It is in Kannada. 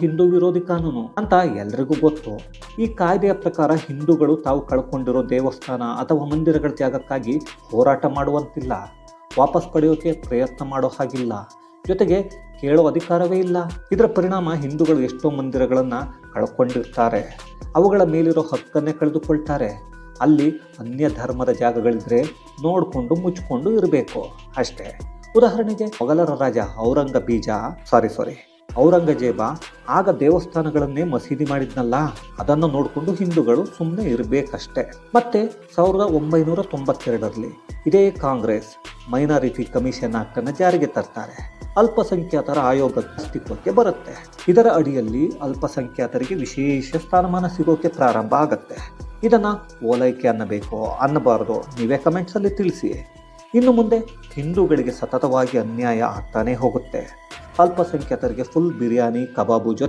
ಹಿಂದೂ ವಿರೋಧಿ ಕಾನೂನು ಅಂತ ಎಲ್ರಿಗೂ ಗೊತ್ತು. ಈ ಕಾಯ್ದೆಯ ಪ್ರಕಾರ ಹಿಂದೂಗಳು ತಾವು ಕಳ್ಕೊಂಡಿರೋ ದೇವಸ್ಥಾನ ಅಥವಾ ಮಂದಿರಗಳ ಜಾಗಕ್ಕಾಗಿ ಹೋರಾಟ ಮಾಡುವಂತಿಲ್ಲ. ವಾಪಸ್ ಪಡೆಯೋಕೆ ಪ್ರಯತ್ನ ಮಾಡೋ ಹಾಗಿಲ್ಲ. ಜೊತೆಗೆ ಕೇಳೋ ಅಧಿಕಾರವೇ ಇಲ್ಲ. ಇದರ ಪರಿಣಾಮ ಹಿಂದೂಗಳು ಎಷ್ಟೋ ಮಂದಿರಗಳನ್ನು ಕಳ್ಕೊಂಡಿರ್ತಾರೆ. ಅವುಗಳ ಮೇಲಿರೋ ಹಕ್ಕನ್ನೇ ಕಳೆದುಕೊಳ್ತಾರೆ. ಅಲ್ಲಿ ಅನ್ಯ ಧರ್ಮದ ಜಾಗಗಳಿದ್ರೆ ನೋಡಿಕೊಂಡು ಮುಚ್ಕೊಂಡು ಇರಬೇಕು. ಅಷ್ಟೇ. ಉದಾಹರಣೆಗೆ ಮೊಘಲರ ರಾಜ ಔರಂಗಬೀಜ. ಸಾರಿ ಸಾರಿ ಔರಂಗಜೇಬ ಆಗ ದೇವಸ್ಥಾನಗಳನ್ನೇ ಮಸೀದಿ ಮಾಡಿದ್ನಲ್ಲ, ಅದನ್ನು ನೋಡಿಕೊಂಡು ಹಿಂದೂಗಳು ಸುಮ್ಮನೆ ಇರಬೇಕಷ್ಟೆ. ಮತ್ತೆ ಸಾವಿರದ ಒಂಬೈನೂರ ತೊಂಬತ್ತೆರಡರಲ್ಲಿ ಇದೇ ಕಾಂಗ್ರೆಸ್ ಮೈನಾರಿಟಿ ಕಮಿಷನ್ ಆಕ್ಟ್ ಅನ್ನು ಜಾರಿಗೆ ತರ್ತಾರೆ. ಅಲ್ಪಸಂಖ್ಯಾತರ ಆಯೋಗ ಅಸ್ತಿತ್ವಕ್ಕೆ ಬರುತ್ತೆ. ಇದರ ಅಡಿಯಲ್ಲಿ ಅಲ್ಪಸಂಖ್ಯಾತರಿಗೆ ವಿಶೇಷ ಸ್ಥಾನಮಾನ ಸಿಗೋಕೆ ಪ್ರಾರಂಭ ಆಗುತ್ತೆ. ಇದನ್ನ ಓಲೈಕೆ ಅನ್ನಬೇಕು ಅನ್ನಬಾರದು ನೀವೇ ಕಮೆಂಟ್ಸಲ್ಲಿ ತಿಳಿಸಿ. ಇನ್ನು ಮುಂದೆ ಹಿಂದೂಗಳಿಗೆ ಸತತವಾಗಿ ಅನ್ಯಾಯ ಆಗ್ತಾನೇ ಹೋಗುತ್ತೆ. ಅಲ್ಪಸಂಖ್ಯಾತರಿಗೆ ಫುಲ್ ಬಿರಿಯಾನಿ ಕಬಾಬು ಜೊತೆ